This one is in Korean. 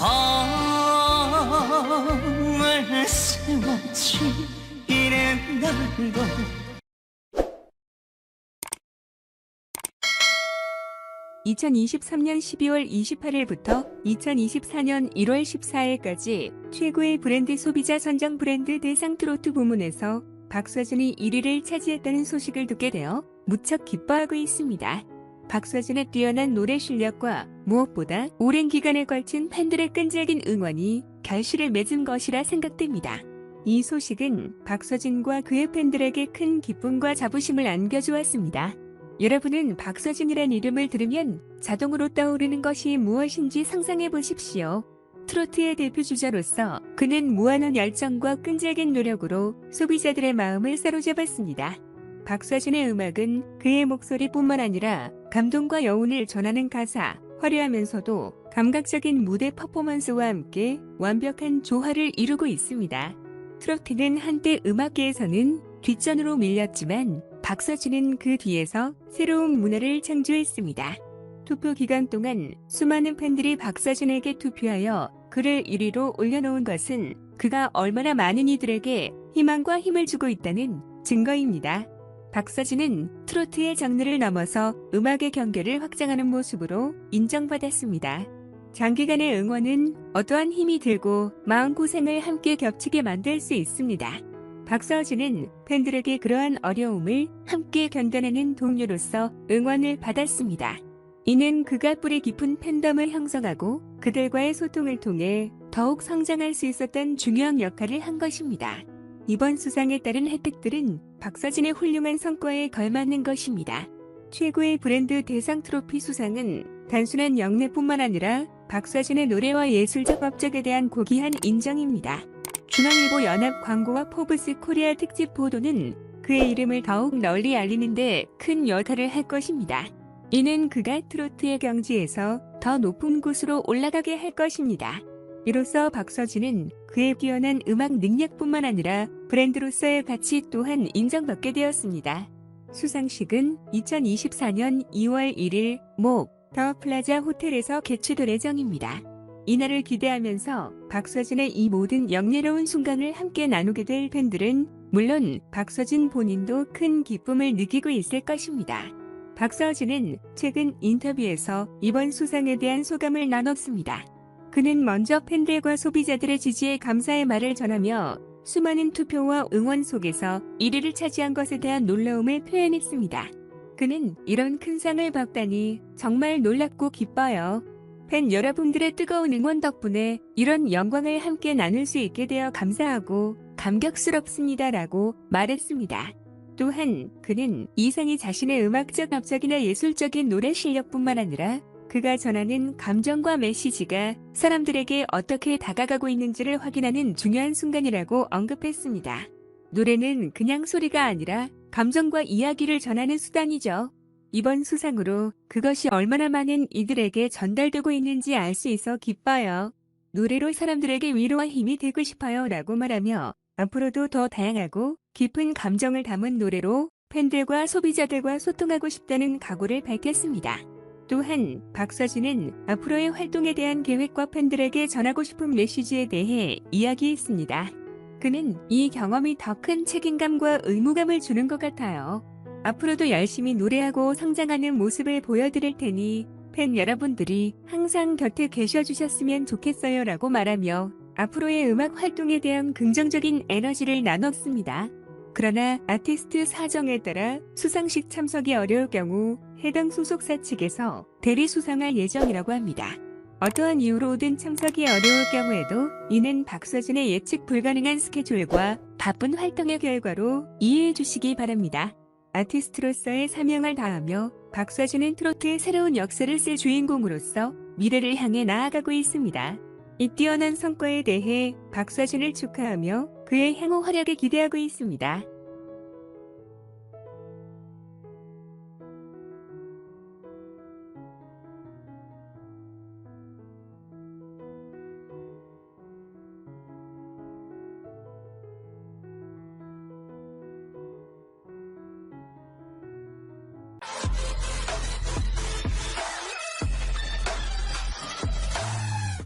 밤을 세웠지 이른 날도 2023년 12월 28일부터 2024년 1월 14일까지 최고의 브랜드 소비자 선정 브랜드 대상 트로트 부문에서 박서준이 1위를 차지했다는 소식을 듣게 되어 무척 기뻐하고 있습니다. 박서준의 뛰어난 노래 실력과 무엇보다 오랜 기간에 걸친 팬들의 끈질긴 응원이 결실을 맺은 것이라 생각됩니다. 이 소식은 박서준과 그의 팬들에게 큰 기쁨과 자부심을 안겨주었습니다. 여러분은 박서준이란 이름을 들으면 자동으로 떠오르는 것이 무엇인지 상상해 보십시오. 트로트의 대표 주자로서 그는 무한한 열정과 끈질긴 노력으로 소비자들의 마음을 사로잡았습니다. 박서준의 음악은 그의 목소리뿐만 아니라 감동과 여운을 전하는 가사, 화려하면서도 감각적인 무대 퍼포먼스와 함께 완벽한 조화를 이루고 있습니다. 트로트는 한때 음악계에서는 뒷전으로 밀렸지만 박서준은 그 뒤에서 새로운 문화를 창조했습니다. 투표 기간 동안 수많은 팬들이 박서준에게 투표하여 그를 1위로 올려놓은 것은 그가 얼마나 많은 이들에게 희망과 힘을 주고 있다는 증거입니다. 박서준은 트로트의 장르를 넘어서 음악의 경계를 확장하는 모습으로 인정받았습니다. 장기간의 응원은 어떠한 힘이 들고 마음고생을 함께 겹치게 만들 수 있습니다. 박서준은 팬들에게 그러한 어려움을 함께 견뎌내는 동료로서 응원을 받았습니다. 이는 그가 뿌리 깊은 팬덤을 형성하고 그들과의 소통을 통해 더욱 성장할 수 있었던 중요한 역할을 한 것입니다. 이번 수상에 따른 혜택들은 박서진의 훌륭한 성과에 걸맞는 것입니다. 최고의 브랜드 대상 트로피 수상은 단순한 영예뿐만 아니라 박서진의 노래와 예술적 업적에 대한 고귀한 인정입니다. 중앙일보 연합 광고와 포브스 코리아 특집 보도는 그의 이름을 더욱 널리 알리는데 큰 역할을 할 것입니다. 이는 그가 트로트의 경지에서 더 높은 곳으로 올라가게 할 것입니다. 이로써 박서진은 그의 뛰어난 음악 능력뿐만 아니라 브랜드로서의 가치 또한 인정받게 되었습니다. 수상식은 2024년 2월 1일 목 더 플라자 호텔에서 개최될 예정입니다. 이날을 기대하면서 박서진의 이 모든 영예로운 순간을 함께 나누게 될 팬들은 물론 박서진 본인도 큰 기쁨을 느끼고 있을 것입니다. 박서진은 최근 인터뷰에서 이번 수상에 대한 소감을 나눴습니다. 그는 먼저 팬들과 소비자들의 지지에 감사의 말을 전하며 수많은 투표와 응원 속에서 1위를 차지한 것에 대한 놀라움을 표현했습니다. 그는 이런 큰 상을 받다니 정말 놀랍고 기뻐요. 팬 여러분들의 뜨거운 응원 덕분에 이런 영광을 함께 나눌 수 있게 되어 감사하고 감격스럽습니다 라고 말했습니다. 또한 그는 이상이 자신의 음악적 업적이나 예술적인 노래 실력뿐만 아니라 그가 전하는 감정과 메시지가 사람들에게 어떻게 다가가고 있는지를 확인하는 중요한 순간이라고 언급했습니다. 노래는 그냥 소리가 아니라 감정과 이야기를 전하는 수단이죠. 이번 수상으로 그것이 얼마나 많은 이들에게 전달되고 있는지 알 수 있어 기뻐요. 노래로 사람들에게 위로와 힘이 되고 싶어요 라고 말하며 앞으로도 더 다양하고 깊은 감정을 담은 노래로 팬들과 소비자들과 소통하고 싶다는 각오를 밝혔습니다. 또한 박서진은 앞으로의 활동에 대한 계획과 팬들에게 전하고 싶은 메시지에 대해 이야기했습니다. 그는 이 경험이 더 큰 책임감과 의무감을 주는 것 같아요. 앞으로도 열심히 노래하고 성장하는 모습을 보여드릴 테니 팬 여러분들이 항상 곁에 계셔주셨으면 좋겠어요 라고 말하며 앞으로의 음악 활동에 대한 긍정적인 에너지를 나눴습니다. 그러나 아티스트 사정에 따라 수상식 참석이 어려울 경우 해당 소속사 측에서 대리 수상할 예정이라고 합니다. 어떠한 이유로든 참석이 어려울 경우에도 이는 박서진의 예측 불가능한 스케줄과 바쁜 활동의 결과로 이해해 주시기 바랍니다. 아티스트로서의 사명을 다하며 박서진은 트로트의 새로운 역사를 쓸 주인공으로서 미래를 향해 나아가고 있습니다. 이 뛰어난 성과에 대해 박서진을 축하하며 그의 향후 활약을 기대하고 있습니다.